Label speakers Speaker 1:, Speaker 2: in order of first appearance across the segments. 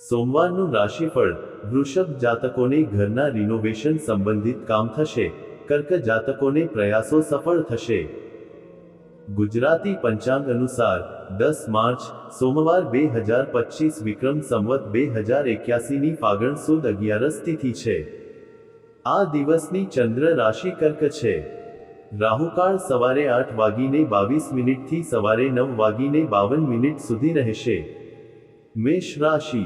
Speaker 1: સોમવારનું રાશિફળ વૃષભ જાતકોને ઘરના રિનોવેશન સંબંધિત કામ થશે. કર્ક જાતકોને પ્રયાસો સફળ થશે. ગુજરાતી પંચાંગ અનુસાર દસ માર્ચ, સોમવાર બે હજાર પચીસ, વિક્રમ સંવત બે હજાર એક્યાસીની ફાગણ સુદ અગિયારસ તિથિ છે. આ દિવસની ચંદ્ર રાશિ કર્ક છે. રાહુકાળ સવારે આઠ વાગીને બાવીસ મિનિટથી સવારે નવ વાગીને બાવન મિનિટ સુધી રહેશે. મેષ રાશિ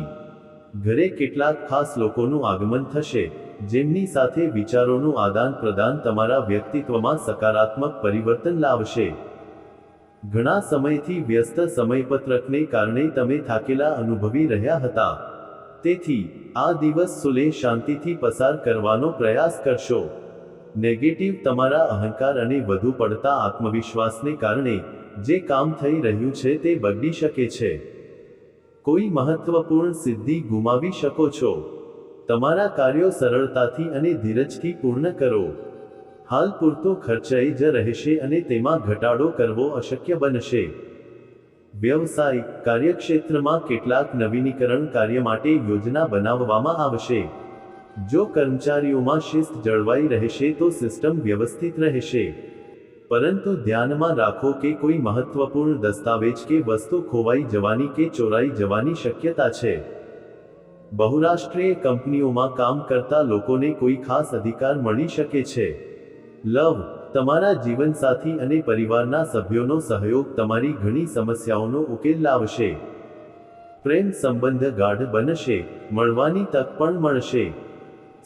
Speaker 1: ઘરે કેટલાક ખાસ લોકોનું આગમન થશે, જેમની સાથે વિચારોનું આદાન પ્રદાન તમારા વ્યક્તિત્વમાં સકારાત્મક પરિવર્તન લાવશે. ઘણા સમયથી વ્યસ્ત સમયપત્રકને કારણે તમે થાકેલા અનુભવી રહ્યા હતા. તેથી, આ દિવસ સુલે શાંતિથી પસાર કરવાનો પ્રયાસ કરશો. નેગેટિવ તમારા અહંકાર અને વધુ પડતા આત્મવિશ્વાસને કારણે, જે કામ થઈ રહ્યું છે તે બગડી શકે છે. કોઈ મહત્વપૂર્ણ સિદ્ધિ ગુમાવી શકો છો. તમારા કાર્યો સરળતાથી અને ધીરજથી પૂર્ણ કરો. હાલ પૂરતો ખર્ચાઈ જ રહેશે અને તેમાં ઘટાડો કરવો અશક્ય બનશે. વ્યવસાય કાર્યક્ષેત્રમાં કેટલાક નવીનીકરણ કાર્ય માટે યોજના બનાવવામાં આવશે. જો કર્મચારીઓમાં શિસ્ત જળવાઈ રહેશે તો સિસ્ટમ વ્યવસ્થિત રહેશે. પરંતુ ધ્યાનમાં રાખો કે કોઈ મહત્વપૂર્ણ દસ્તાવેજ કે વસ્તુ ખોવાઈ જવાની કે ચોરાઈ જવાની શક્યતા છે. બહુરાષ્ટ્રીય કંપનીઓમાં કામ કરતા લોકોને કોઈ ખાસ અધિકાર મળી શકે છે. લવ, તમારા જીવનસાથી અને પરિવારના સભ્યોનો સહયોગ તમારી ઘણી સમસ્યાઓનો ઉકેલ લાવશે. પ્રેમ સંબંધ ગાઢ બનશે, મળવાની તક પણ મળશે.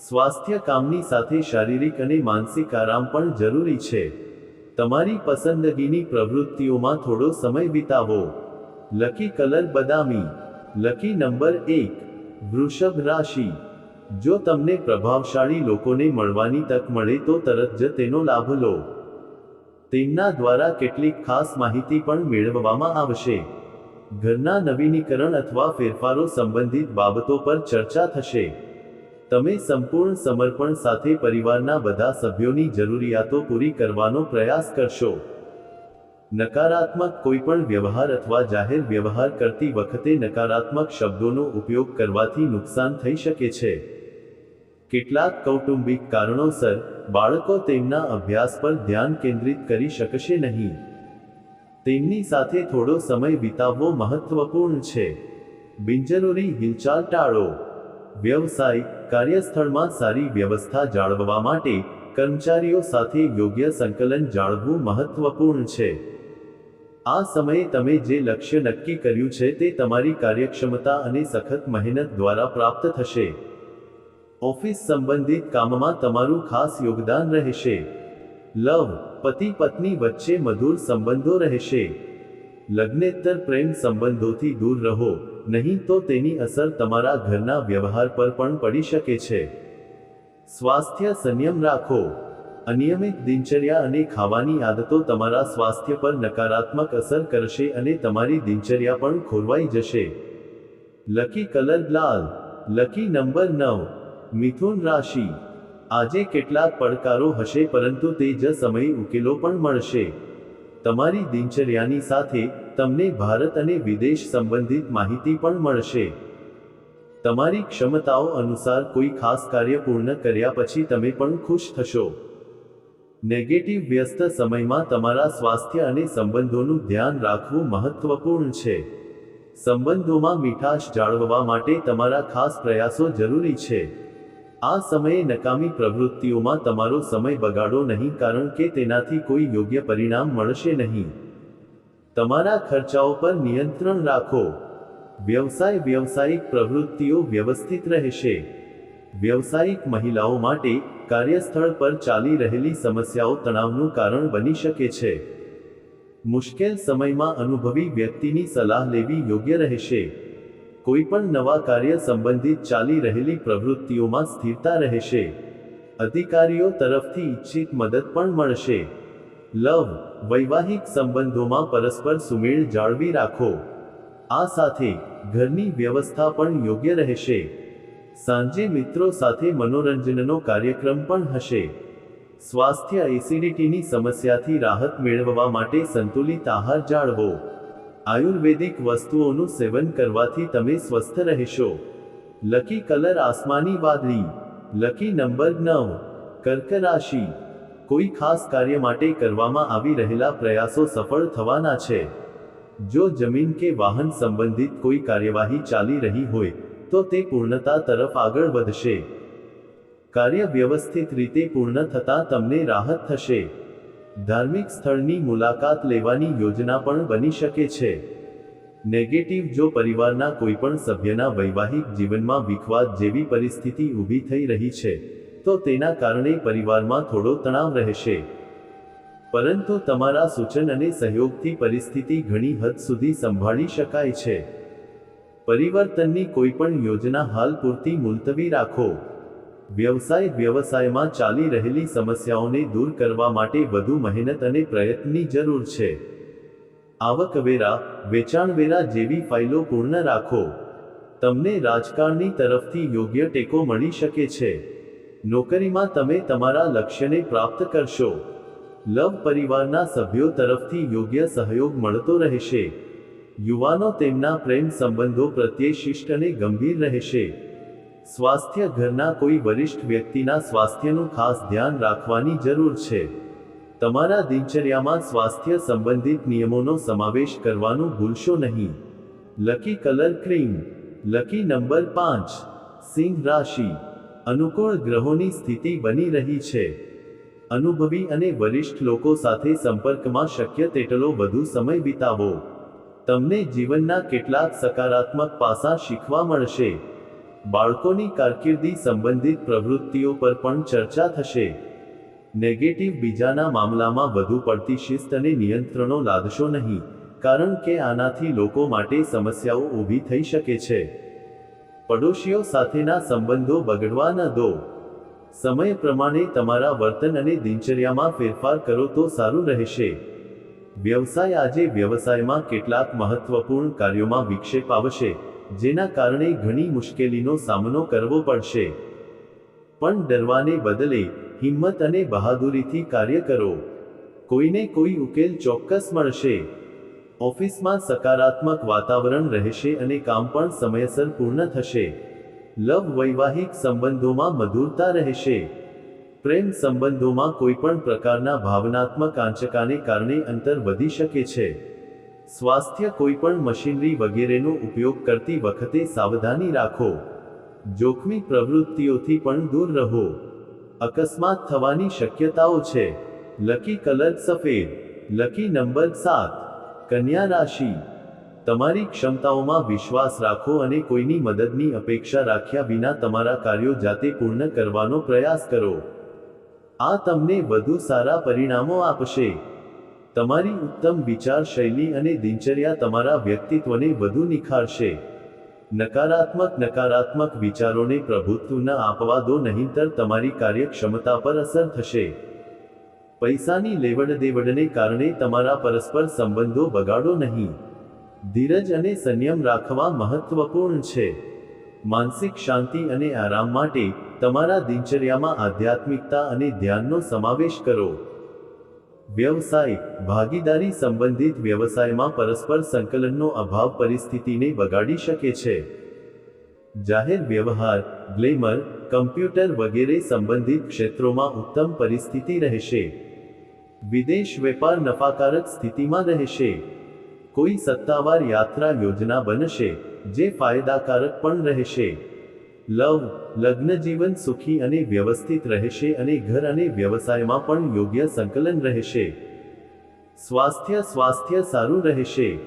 Speaker 1: સ્વાસ્થ્ય કામની સાથે શારીરિક અને માનસિક આરામ પણ જરૂરી છે. તમારી પસંદગીની પ્રવૃત્તિઓમાં થોડો સમય વિતાવો. લકી કલર બદામી. લકી નંબર એક, વૃષભ રાશિ. જો તમને પ્રભાવશાળી લોકોને મળવાની તક મળે તો તરત જ તેનો લાભ લો. તેમના દ્વારા કેટલીક ખાસ માહિતી પણ મેળવવામાં આવશે. ઘરના નવીનીકરણ અથવા ફેરફારો સંબંધિત બાબતો પર ચર્ચા થશે. તમે સંપૂર્ણ સમર્પણ સાથે પરિવારના બધા સભ્યોની જરૂરિયાતો પૂરી કરવાનો પ્રયાસ કરશો. નકારાત્મક કોઈપણ વ્યવહાર અથવા જાહેર વ્યવહાર કરતી વખતે નકારાત્મક શબ્દોનો ઉપયોગ કરવાથી નુકસાન થઈ શકે છે. કેટલાક કૌટુંબિક કારણોસર, બાળકો તેમના અભ્યાસ પર ધ્યાન કેન્દ્રિત કરી શકશે નહીં. તેમની સાથે થોડો સમય વિતાવવો મહત્વપૂર્ણ છે. બિનજરૂરી હિલચાલ ટાળો. વ્યવસાય, કાર્યસ્થળમાં સારી વ્યવસ્થા જાળવવા માટે કર્મચારીઓ સાથે યોગ્ય સંકલન જાળવવું મહત્વપૂર્ણ છે. આ સમયે તમે જે લક્ષ્ય નક્કી કર્યું છે તે તમારી કાર્યક્ષમતા અને સખત મહેનત દ્વારા પ્રાપ્ત થશે. ઓફિસ સંબંધિત કામમાં તમારું ખાસ યોગદાન રહેશે. લવ, પતિ પત્ની વચ્ચે મધુર સંબંધો રહેશે. લગ્નેતર પ્રેમ સંબંધોથી દૂર રહો. નહીં તો તેની અસર તમારા ઘરના વ્યવહાર પર પણ પડી શકે છે. સ્વાસ્થ્ય સંયમ રાખો. અનિયમિત દિનચર્યા અને ખાવાની આદતો તમારા સ્વાસ્થ્ય પર નકારાત્મક અસર કરશે અને તમારી દિનચર્યા પણ ખોરવાઈ જશે. લકી કલર લાલ. લકી નંબર નવ. મિથુન રાશિ. આજે કેટલાક પડકારો હશે પરંતુ તે જ સમયે ઉકેલો પણ મળશે. તમારી દિનચર્યાની સાથે તમને ભારત અને વિદેશ સંબંધિત માહિતી પણ મળશે. તમારી ક્ષમતાઓ અનુસાર કોઈ ખાસ કાર્ય પૂર્ણ કર્યા પછી તમે પણ ખુશ થશો. નેગેટિવ વ્યસ્ત સમયમાં તમારા સ્વાસ્થ્ય અને સંબંધોનું ધ્યાન રાખવું મહત્વપૂર્ણ છે. સંબંધોમાં મીઠાશ જાળવવા માટે તમારા ખાસ પ્રયાસો જરૂરી છે. આ સમયે નકામી પ્રવૃત્તિઓમાં તમારો સમય બગાડો નહીં કારણ કે તેનાથી કોઈ યોગ્ય પરિણામ મળશે નહીં. તમારા ખર્ચાઓ પર નિયંત્રણ રાખો. વ્યવસાય વ્યવસાયિક પ્રવૃત્તિઓ વ્યવસ્થિત રહેશે. વ્યવસાયિક મહિલાઓ માટે કાર્યસ્થળ પર ચાલી રહેલી સમસ્યાઓ તણાવનું કારણ બની શકે છે. મુશ્કેલ સમયમાં અનુભવી વ્યક્તિની સલાહ લેવી યોગ્ય રહેશે. કોઈપણ નવા કાર્ય સંબંધિત ચાલી રહેલી પ્રવૃત્તિઓમાં સ્થિરતા રહેશે. અધિકારીઓ તરફથી ઈચ્છિત મદદ પણ મળશે. લવ, વૈવાહિક સંબંધોમાં પરસ્પર સુમેળ જાળવી રાખો. આ સાથે ઘરની વ્યવસ્થા પણ યોગ્ય રહેશે. સાંજે મિત્રો સાથે મનોરંજનનો કાર્યક્રમ પણ હશે. સ્વાસ્થ્ય એસિડિટીની સમસ્યાથી રાહત મેળવવા માટે સંતુલિત આહાર જાળવો. આયુર્વેદિક વસ્તુઓનું સેવન કરવાથી તમે સ્વસ્થ રહેશો. લકી કલર આસમાની વાદળી, લકી નંબર નવ, કર્ક રાશિ. કોઈ ખાસ કાર્ય માટે કરવામાં આવી રહેલા પ્રયાસો સફળ થવાના છે. જો જમીન કે વાહન સંબંધિત કોઈ કાર્યવાહી ચાલી રહી હોય, તો તે પૂર્ણતા તરફ આગળ વધશે. કાર્ય વ્યવસ્થિત રીતે પૂર્ણ થતાં તમને રાહત થશે. ધાર્મિક સ્થળની મુલાકાત લેવાની યોજના પણ બની શકે છે. નેગેટિવ જો પરિવારના કોઈપણ સભ્યના વૈવાહિક જીવનમાં વિખવાદ જેવી પરિસ્થિતિ ઊભી થઈ રહી છે તો તેના કારણે પરિવારમાં થોડો તણાવ રહેશે. પરંતુ તમારા સૂચન અને સહયોગથી પરિસ્થિતિ ઘણી હદ સુધી સંભાળી શકાય છે. પરિવર્તનની કોઈ પણ યોજના હાલ પૂરતી મુલતવી રાખો. વ્યવસાય વ્યવસાયમાં ચાલી રહેલી સમસ્યાઓને દૂર કરવા માટે વધુ મહેનત અને પ્રયત્નની જરૂર છે. આવકવેરા, વેચાણવેરા જેવી ફાઇલો પૂર્ણ રાખો. તમને રાજકારણની તરફથી યોગ્ય ટેકો મળી શકે છે. નોકરીમાં તમે તમારા લક્ષ્યને પ્રાપ્ત કરશો. લવ પરિવારના સભ્યો તરફથી યોગ્ય સહયોગ મળતો રહેશે. યુવાનો તેમના પ્રેમ સંબંધો પ્રત્યે શિષ્ટ અને ગંભીર રહેશે. સ્વાસ્થ્ય ઘરના કોઈ વરિષ્ઠ વ્યક્તિના સ્વાસ્થ્યનું ખાસ ધ્યાન રાખવાની જરૂર છે. તમારા દિનચર્યામાં સ્વાસ્થ્ય સંબંધિત નિયમોનો સમાવેશ કરવાનું ભૂલશો નહીં. Lucky colour cream, lucky number પાંચ, સિંહ રાશિ. અનુકૂળ ગ્રહોની સ્થિતિ બની રહી છે. અનુભવી અને વરિષ્ઠ લોકો સાથે સંપર્કમાં શક્ય તેટલો વધુ સમય વિતાવો. તમને જીવનના કેટલાક સકારાત્મક પાસા શીખવા મળશે. બાળકોની કારકિર્દી સંબંધિત પ્રવૃત્તિઓ પર પણ ચર્ચા થશે. નેગેટિવ બીજાના મામલામાં વધુ પડતી શિસ્ત અને નિયંત્રણો લાદશો નહીં, કારણ કે આનાથી લોકો માટે સમસ્યાઓ ઊભી થઈ શકે છે. પડોશીઓ સાથેના સંબંધો બગડવા ન દો. સમય પ્રમાણે તમારા વર્તન અને દિનચર્યામાં ફેરફાર કરો તો સારું રહેશે. વ્યવસાય આજે વ્યવસાયમાં કેટલાક મહત્વપૂર્ણ કાર્યોમાં વિક્ષેપ આવશે, જેના કારણે ઘણી મુશ્કેલીનો સામનો કરવો પડશે. પણ ડરવાને બદલે હિંમત અને બહાદુરીથી કાર્ય કરો. કોઈને કોઈ ઉકેલ ચોક્કસ મળશે. ઓફિસમાં સકારાત્મક વાતાવરણ રહેશે અને કામ પણ સમયસર પૂર્ણ થશે. લવ વૈવાહિક સંબંધોમાં મધુરતા રહેશે. પ્રેમ સંબંધોમાં કોઈપણ પ્રકારના ભાવનાત્મક આંચકાને કારણે અંતર વધી શકે છે. સ્વાસ્થ્ય કોઈપણ મશીનરી વગેરેનો ઉપયોગ કરતી વખતે સાવધાની રાખો. જોખમી પ્રવૃત્તિઓથી પણ દૂર રહો. અકસ્માત થવાની શક્યતાઓ છે. લકી કલર સફેદ. લકી નંબર સાત. કન્યા રાશિ. તમારી ક્ષમતાઓમાં વિશ્વાસ રાખો અને કોઈની મદદની અપેક્ષા રાખ્યા વિના તમારા કાર્યો જાતે પૂર્ણ કરવાનો પ્રયાસ કરો. આ તમને વધુ સારા પરિણામો આપશે. તમારી ઉત્તમ વિચાર શૈલી અને દિનચર્યા તમારા વ્યક્તિત્વને વધુ નિખારશે. નકારાત્મક નકારાત્મક વિચારોને પ્રભુત્વ ન આપવા દો નહીંતર તમારી કાર્યક્ષમતા પર અસર થશે. પૈસાની લેવડ દેવડને કારણે તમારા પરસ્પર સંબંધો બગાડો નહીં. ધીરજ અને સંયમ રાખવા મહત્વપૂર્ણ છે. માનસિક શાંતિ અને આરામ માટે તમારા દિનચર્યામાં આધ્યાત્મિકતા અને ધ્યાનનો સમાવેશ કરો. વ્યવસાય, ભાગીદારી સંબંધિત વ્યવસાયમાં પરસ્પર સંકલનનો અભાવ પરિસ્થિતિને બગાડી શકે છે. જાહેર વ્યવહાર, ગ્લેમર, કમ્પ્યુટર વગેરે સંબંધિત ક્ષેત્રોમાં ઉત્તમ પરિસ્થિતિ રહેશે. વિદેશ વેપાર નફાકારક સ્થિતિમાં રહેશે. કોઈ સત્તાવાર યાત્રા યોજના બનશે, જે ફાયદાકારક પણ રહેશે. લવ લગ્ન જીવન સુખી અને વ્યવસ્થિત રહેશે અને ઘર અને વ્યવસાયમાં પણ યોગ્ય સંકલન રહેશે. સ્વાસ્થ્ય સ્વાસ્થ્ય સારું રહેશે.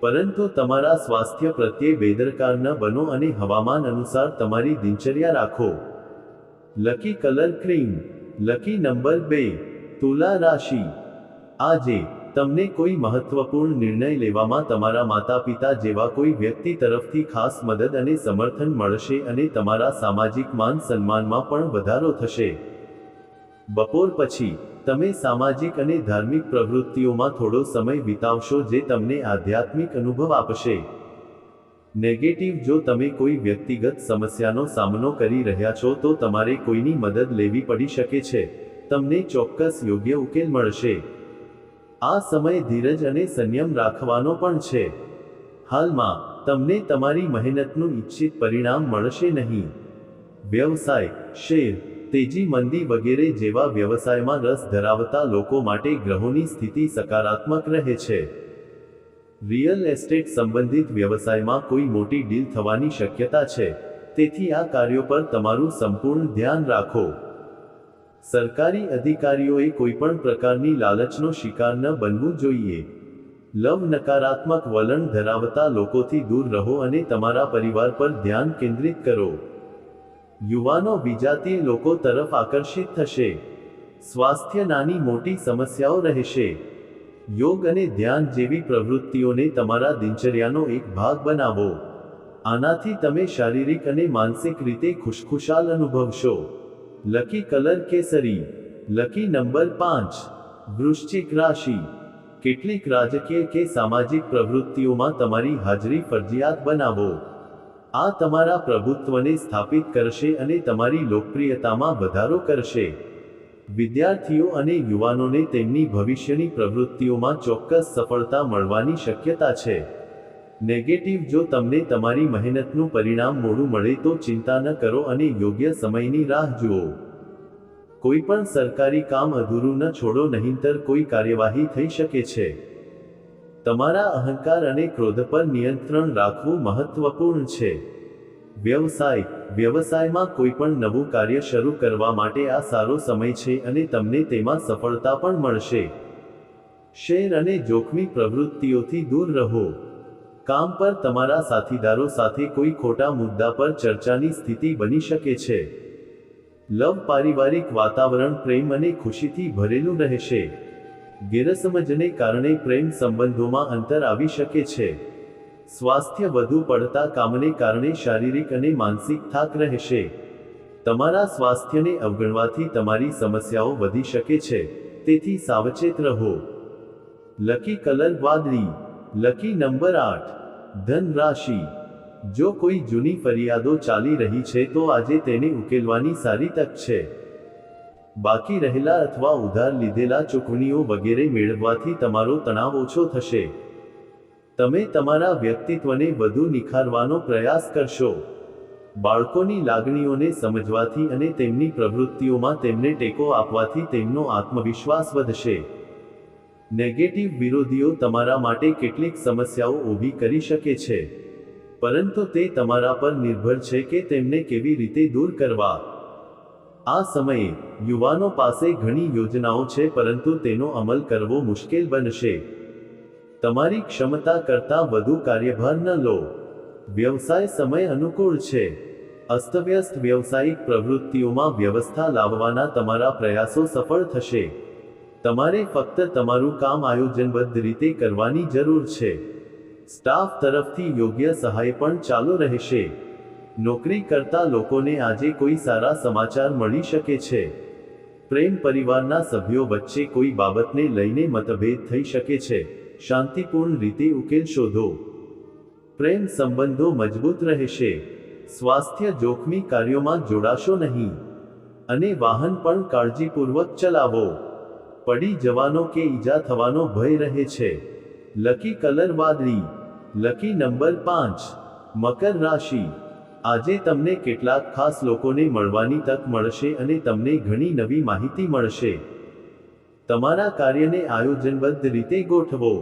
Speaker 1: પરંતુ તમારા સ્વાસ્થ્ય પ્રત્યે બેદરકાર બનો અને હવામાન અનુસાર તમારી દિનચર્યા રાખો. Lucky colour cream, lucky number બે, તુલા રાશિ. આજે, તમને કોઈ મહત્વપૂર્ણ નિર્ણય લેવામાં તમારા માતા પિતા જેવા કોઈ વ્યક્તિ તરફથી ખાસ મદદ અને સમર્થન મળશે અને તમારા સામાજિક માન સન્માનમાં પણ વધારો થશે. બપોર પછી તમે સામાજિક અને ધાર્મિક પ્રવૃત્તિઓમાં થોડો સમય વિતાવશો જે તમને આધ્યાત્મિક અનુભવ આપશે. નેગેટિવ, જો તમે કોઈ વ્યક્તિગત સમસ્યાનો સામનો કરી રહ્યા છો, તો તમારે કોઈની મદદ લેવી પડી શકે છે. તમને ચોક્કસ યોગ્ય ઉકેલ મળશે. આ સમય ધીરજ અને સંયમ રાખવાનો પણ છે. હાલમાં, તમને તમારી મહેનતનું ઈચ્છિત પરિણામ મળશે નહીં. વ્યવસાય, શેર તેજી મંદી વગેરે જેવા વ્યવસાયમાં રસ ધરાવતા લોકો માટે ગ્રહોની સ્થિતિ સકારાત્મક રહે છે. રિયલ એસ્ટેટ સંબંધિત વ્યવસાયમાં કોઈ મોટી ડીલ થવાની શક્યતા છે. તેથી આ કાર્યો પર તમારું સંપૂર્ણ ધ્યાન રાખો. સરકારી અધિકારીઓએ કોઈપણ પ્રકારની લાલચનો શિકાર ન બનવું જોઈએ. લવ નકારાત્મક વલણ ધરાવતા લોકોથી દૂર રહો અને તમારા પરિવાર પર ધ્યાન કેન્દ્રિત કરો. યુવાનો વિજાતીય લોકો તરફ આકર્ષિત થશે. સ્વાસ્થ્ય નાની મોટી સમસ્યાઓ રહેશે. યોગ અને ધ્યાન જેવી પ્રવૃત્તિઓને તમારા દિનચર્યાનો એક ભાગ બનાવો. આનાથી તમે શારીરિક અને માનસિક રીતે ખુશખુશાલ અનુભવશો. લકી કલર કેસરી. લકી નંબર પાંચ. વૃશ્ચિક રાશિ. કેટલીક રાજકીય કે સામાજિક પ્રવૃત્તિઓમાં તમારી હાજરી ફરજિયાત બનાવો. આ તમારા પ્રભુત્વને સ્થાપિત કરશે અને તમારી લોકપ્રિયતામાં વધારો કરશે. વિદ્યાર્થીઓ અને યુવાનોને તેમની ભવિષ્યની પ્રવૃત્તિઓમાં ચોક્કસ સફળતા મળવાની શક્યતા છે. નેગેટિવ જો તમને તમારી મહેનતનું પરિણામ મોડું મળે તો ચિંતા ન કરો અને યોગ્ય સમયની રાહ જુઓ. કોઈ પણ સરકારી કામ અધૂરું ન છોડો નહીંતર કોઈ કાર્યવાહી થઈ શકે છે. તમારા અહંકાર અને ક્રોધ પર નિયંત્રણ રાખવું મહત્વપૂર્ણ છે. વ્યવસાય. વ્યવસાયમાં કોઈ પણ નવું કાર્ય શરૂ કરવા માટે આ સારો સમય છે અને તમને તેમાં સફળતા પણ મળશે. શેર અને જોખમી પ્રવૃત્તિઓથી દૂર રહો. કામ પર તમારા સાથીદારો સાથે કોઈ ખોટા મુદ્દા પર ચર્ચાની સ્થિતિ બની શકે છે. લવ પારિવારિક વાતાવરણ, પ્રેમ અને ખુશીથી ભરેલું રહેશે. ગેરસમજને કારણે પ્રેમ સંબંધોમાં અંતર આવી શકે છે. સ્વાસ્થ્ય વધુ પડતા કામને કારણે શારીરિક અને માનસિક થાક રહેશે. તમારા સ્વાસ્થ્યને અવગણવાથી તમારી સમસ્યાઓ વધી શકે છે. તેથી સાવચેત રહો. લકી કલર વાદળી. લકી નંબર આઠ. ધન રાશિ. જો કોઈ જૂની ફરિયાદો ચાલી રહી છે તો આજે તેને ઉકેલવાની સારી તક છે. બાકી રહેલા અથવા ઉધાર લીધેલા ચૂકવણીઓ વગેરે મેળવવાથી તમારો તણાવ ઓછો થશે. તમે તમારા વ્યક્તિત્વને વધુ નિખારવાનો પ્રયાસ કરશો. બાળકોની લાગણીઓને સમજવાથી અને તેમની પ્રવૃત્તિઓમાં તેમને ટેકો આપવાથી તેમનો આત્મવિશ્વાસ વધશે. નેગેટિવ વિરોધીઓ તમારા માટે કેટલીક સમસ્યાઓ ઊભી કરી શકે છે. પરંતુ તે તમારા પર નિર્ભર છે કે તેમને કેવી રીતે દૂર કરવા. આ સમયે, યુવાનો પાસે ઘણી યોજનાઓ છે પરંતુ તેનો અમલ કરવો મુશ્કેલ બનશે. તમારી ક્ષમતા કરતાં વધુ કાર્યભાર ન લો. વ્યવસાય સમય અનુકૂળ છે. અસ્તવ્યસ્ત વ્યવસાયિક પ્રવૃત્તિઓમાં વ્યવસ્થા લાવવાના તમારા પ્રયાસો સફળ થશે. તમારે ફક્ત તમારું કામ આયોજનબદ્ધ રીતે કરવાની જરૂર છે. સ્ટાફ તરફથી યોગ્ય સહાય પણ ચાલુ રહેશે. નોકરી કરતા લોકોને આજે કોઈ સારા સમાચાર મળી શકે છે. પ્રેમ પરિવારના સભ્યો વચ્ચે કોઈ બાબતને લઈને મતભેદ થઈ શકે છે. શાંતિપૂર્ણ રીતે ઉકેલ શોધો. પ્રેમ સંબંધો મજબૂત રહેશે. સ્વાસ્થ્ય જોખમી કાર્યોમાં જોડાશો નહીં. અને વાહન પણ કાળજીપૂર્વક ચલાવો. પડી જવાનો કે ઈજા થવાનો ભય રહે છે. લકી કલર વાદળી. લકી નંબર પાંચ. મકર રાશિ. આજે તમને કેટલાક ખાસ લોકોને મળવાની તક મળશે અને તમને ઘણી નવી માહિતી મળશે. તમારા કાર્યને આયોજનબદ્ધ રીતે ગોઠવો.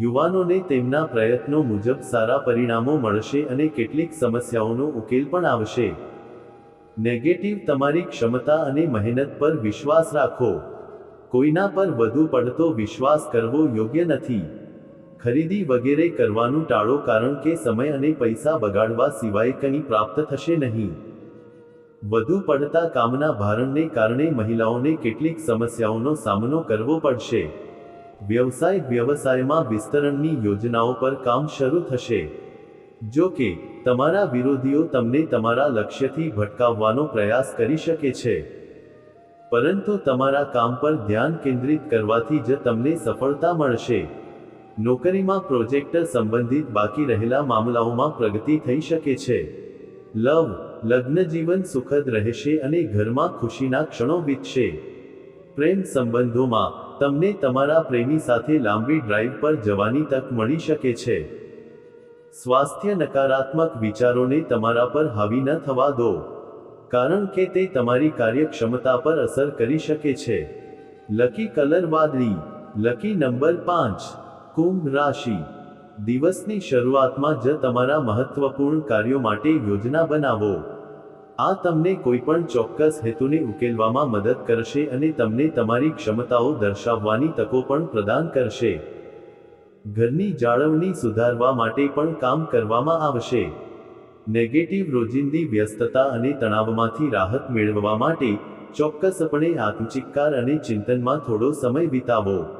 Speaker 1: યુવાનોને તેમના પ્રયત્નો મુજબ સારા પરિણામો મળશે અને કેટલીક સમસ્યાઓનો ઉકેલ પણ આવશે. નેગેટિવ તમારી ક્ષમતા અને મહેનત પર વિશ્વાસ રાખો. કોઈના પર વધુ પડતો વિશ્વાસ કરવો યોગ્ય નથી. ખરીદી વગેરે કરવાનું ટાળો કારણ કે સમય અને પૈસા બગાડવા સિવાય કંઈ પ્રાપ્ત થશે નહીં. વધુ પડતા કામના ભારણને કારણે મહિલાઓને કેટલીક સમસ્યાઓનો સામનો કરવો પડશે. વ્યવસાય વ્યવસાયમાં વિસ્તરણની યોજનાઓ પર કામ શરૂ થશે. જો કે, તમારા વિરોધીઓ તમને તમારા લક્ષ્યથી ભટકાવવાનો પ્રયાસ કરી શકે છે. પરંતુ તમારા કામ પર ધ્યાન કેન્દ્રિત કરવાથી જ તમને સફળતા મળશે. નોકરીમાં પ્રોજેક્ટ સંબંધિત બાકી રહેલા મામલાઓમાં પ્રગતિ થઈ શકે છે. લવ લગ્ન જીવન સુખદ રહેશે અને ઘરમાં ખુશીના ક્ષણો વીતશે. પ્રેમ સંબંધોમાં, તમને તમારા પ્રેમી સાથે લાંબી ડ્રાઈવ પર જવાની તક મળી શકે છે. સ્વાસ્થ્ય નકારાત્મક વિચારોને તમારા પર હાવી ન થવા દો. કારણ કે તે તમારી કાર્યક્ષમતા પર અસર કરી શકે છે. લકી કલર વાદળી લકી નંબર પાંચ. કુંભ રાશિ. દિવસની શરૂઆતમાં જ તમારા મહત્વપૂર્ણ કાર્યો માટે યોજના બનાવો. આ તમને કોઈપણ ચોક્કસ હેતુને ઉકેલવામાં મદદ કરશે અને તમને તમારી ક્ષમતાઓ દર્શાવવાની તકો પણ પ્રદાન કરશે. ઘરની જાળવણી સુધારવા માટે પણ કામ કરવામાં આવશે. નેગેટિવ રોજિંદી વ્યસ્તતા અને તણાવમાંથી રાહત મેળવવા માટે ચોક્કસપણે આત્મચિક્કાર અને ચિંતનમાં થોડો સમય વિતાવો.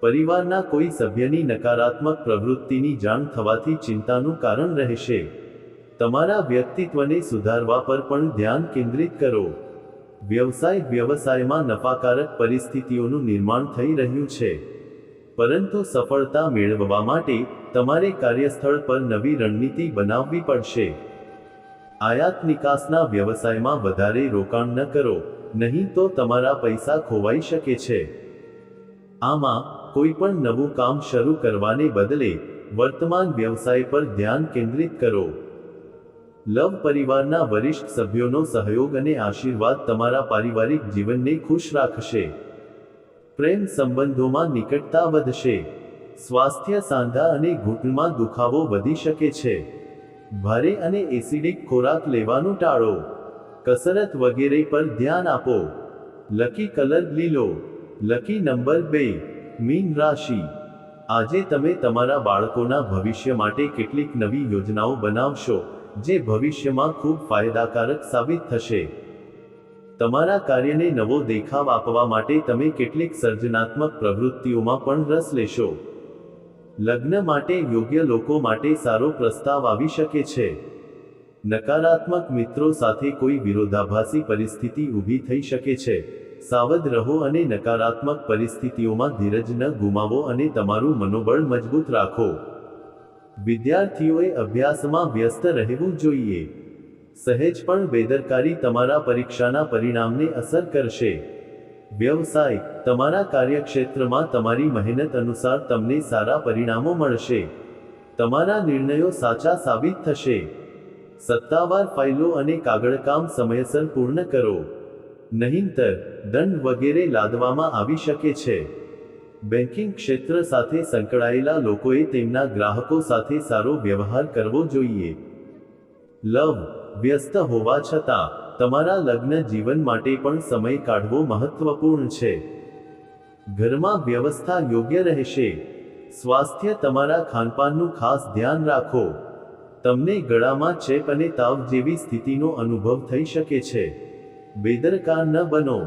Speaker 1: પરિવારના કોઈ સભ્યની નકારાત્મક પ્રવૃત્તિની જાણ થવાથી ચિંતાનું કારણ રહેશે. તમારા વ્યક્તિત્વને સુધારવા પર પણ ધ્યાન કેન્દ્રિત કરો. વ્યવસાય વ્યવસાયમાં નફાકારક પરિસ્થિતિઓનું નિર્માણ થઈ રહ્યું છે. પરંતુ સફળતા મેળવવા માટે તમારે કાર્યસ્થળ પર નવી રણનીતિ બનાવવી પડશે. આયાત નિકાસના વ્યવસાયમાં વધારે રોકાણ ન કરો, નહીં તો તમારા પૈસા ખોવાઈ શકે છે. આમાં કોઈ પણ નવું કામ શરૂ કરવાને બદલે વર્તમાન વ્યવસાય પર ધ્યાન કેન્દ્રિત કરો. લવ પરિવારના વરિષ્ઠ સભ્યોનો સહયોગ અને આશીર્વાદ તમારા પારિવારિક જીવનને ખુશ રાખશે. પ્રેમ સંબંધોમાં નિકટતા વધશે. સ્વાસ્થ્ય સાંધા અને ઘૂંટણમાં દુખાવો વધી શકે છે. ભારે અને એસિડિક ખોરાક લેવાનું ટાળો. કસરત વગેરે પર ધ્યાન આપો. લકી કલર લીલો. લકી નંબર બે. મીન રાશિ. આજે તમે તમારા બાળકોના ભવિષ્ય માટે કેટલીક નવી યોજનાઓ બનાવશો, જે ભવિષ્યમાં ખૂબ ફાયદાકારક સાબિત થશે. તમારા કાર્યને નવો દેખાવ આપવા માટે તમે કેટલીક સર્જનાત્મક પ્રવૃત્તિઓમાં પણ રસ લેશો. લગ્ન માટે યોગ્ય લોકો માટે સારો પ્રસ્તાવ આવી શકે છે. નકારાત્મક મિત્રો સાથે કોઈ વિરોધાભાસી પરિસ્થિતિ ઊભી થઈ શકે છે. સાવધ રહો અને નકારાત્મક પરિસ્થિતિઓમાં ધીરજ ન ગુમાવો અને તમારું મનોબળ મજબૂત રાખો. વિદ્યાર્થીઓએ અભ્યાસમાં વ્યસ્ત રહેવું જોઈએ. સહેજ પણ બેદરકારી તમારા પરીક્ષાના પરિણામને અસર કરશે. વ્યવસાય, તમારા કાર્યક્ષેત્રમાં તમારી મહેનત અનુસાર તમને સારા પરિણામો મળશે. તમારા નિર્ણયો સાચા સાબિત થશે. સત્તાવાર ફાઇલો અને કાગળકામ સમયસર પૂર્ણ કરો. નહીંતર, દંડ વગેરે લાદવામાં આવી શકે છે. બેન્કિંગ ક્ષેત્ર સાથે સંકળાયેલા લોકોએ તેમના ગ્રાહકો સાથે સારો વ્યવહાર કરવો જોઈએ. લવ, વ્યસ્ત હોવા છતાં, તમારા લગ્ન જીવન માટે પણ સમય કાઢવો મહત્વપૂર્ણ છે. ઘરમાં વ્યવસ્થા યોગ્ય રહેશે. સ્વાસ્થ્ય તમારા ખાનપાનનું ખાસ ધ્યાન રાખો. તમને ગળામાં ચેપ અને તાવ જેવી સ્થિતિનો અનુભવ થઈ શકે છે. બેદરકાર ન બનો.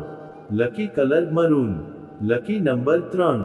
Speaker 1: Lucky colour maroon. Lucky number ત્રણ.